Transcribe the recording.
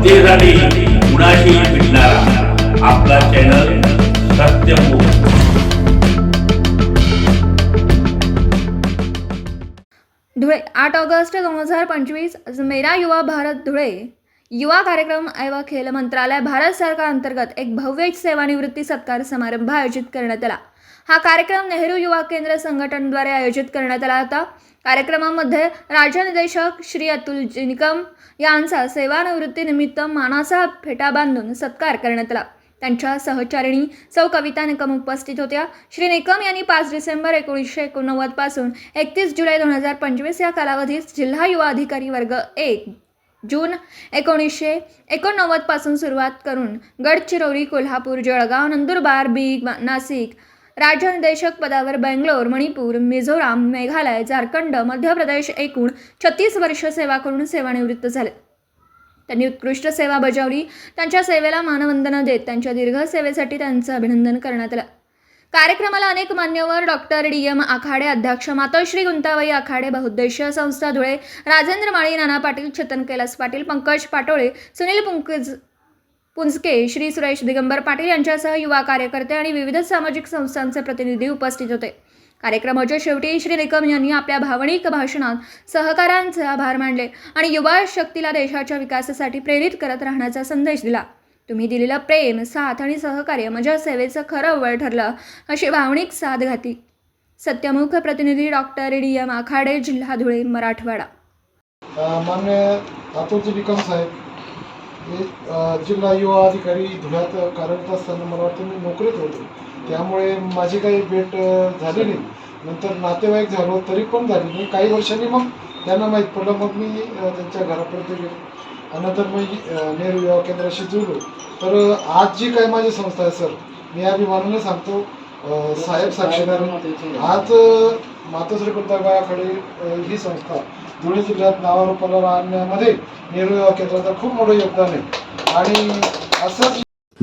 जनतेसाठी कुणाशी भेटणारा आपला चॅनल सत्यमुख धुळे आठ ऑगस्ट दोन हजार पंचवीस मेरा युवा भारत धुळे. युवा कार्यक्रम एवं खेल मंत्रालय भारत सरकार अंतर्गत एक भव्य सेवानिवृत्ती सत्कार समारंभ आयोजित करण्यात आला. हा कार्यक्रम नेहरू युवा केंद्र संघटनेद्वारे आयोजित करण्यात आला होता. कार्यक्रमामध्ये राज्य निदेशक श्री अतुल निकम यांचा सेवानिवृत्तीनिमित्त मानाचा फेटा बांधून सत्कार करण्यात आला. त्यांच्या सहचारिणी सौ कविता निकम उपस्थित होत्या. श्री निकम यांनी पाच डिसेंबर एकोणीसशे एकोणनव्वदपासून एकतीस जुलै दोन हजार पंचवीस या कालावधीत जिल्हा युवा अधिकारी वर्ग एक जून एकोणीसशे एकोणनव्वदपासून सुरुवात करून गडचिरोली कोल्हापूर जळगाव नंदुरबार बीग नाशिक राज्यनिदेशक पदावर बेंगलोर मणिपूर मिझोराम मेघालय झारखंड मध्य प्रदेश एकूण छत्तीस वर्ष सेवा करून सेवानिवृत्त झाले. त्यांनी उत्कृष्ट सेवा बजावली. त्यांच्या सेवेला मानवंदना देत त्यांच्या दीर्घ सेवेसाठी त्यांचं अभिनंदन करण्यात आलं. कार्यक्रमाला अनेक मान्यवर डॉक्टर डी एम आखाडे अध्यक्ष मातोश्री गुंताबाई आखाडे बहुद्देशीय संस्था धुळे राजेंद्र माळी नाना पाटील चेतन कैलास पाटील पंकज पाटोळे सुनील पुंकज पुंजके श्री सुरेश दिगंबर पाटील यांच्यासह युवा कार्यकर्ते आणि विविध सामाजिक संस्थांचे प्रतिनिधी उपस्थित होते. कार्यक्रमाच्या शेवटी श्री निकम यांनी आपल्या भावनिक भाषणात सहकारांचे आभार मानले आणि युवा शक्तीला देशाच्या विकासासाठी प्रेरित करत राहण्याचा संदेश दिला. तुम्ही दिलेला प्रेम साथ आणि सहकार्य माझ्या सेवेचं खरं वळ ठरलं अशी भावनिक साथ घाती सत्यमुख प्रतिनिधी डॉक्टर डी एम आखाडे जिल्हा धुळे मराठवाडा. मान्य आतुरजी निकम साहेब जिल्हा युवा अधिकारी धुळ्यात कार्यरत असताना मला वाटतं मी नोकरीत होतो. त्यामुळे माझी काही भेट झाली नाही. नंतर नातेवाईक झालो तरी पण झाली नाही. काही वर्षांनी मग त्यांना माहीत पडलं. मग मी त्यांच्या घरापर्यंत गेलो. नंतर मी नेहरू युवा केंद्राशी जुळलो. तर आज जी काय माझी संस्था आहे सर मी अभिमानाने सांगतो साहेब साक्षीदार आज मातोश्री कुलताबायाकडे ही संस्था धुळे जिल्ह्यात नावारूपाला आणण्यामध्ये नेहरू युवा केंद्राचं खूप मोठं योगदान आहे. आणि असंच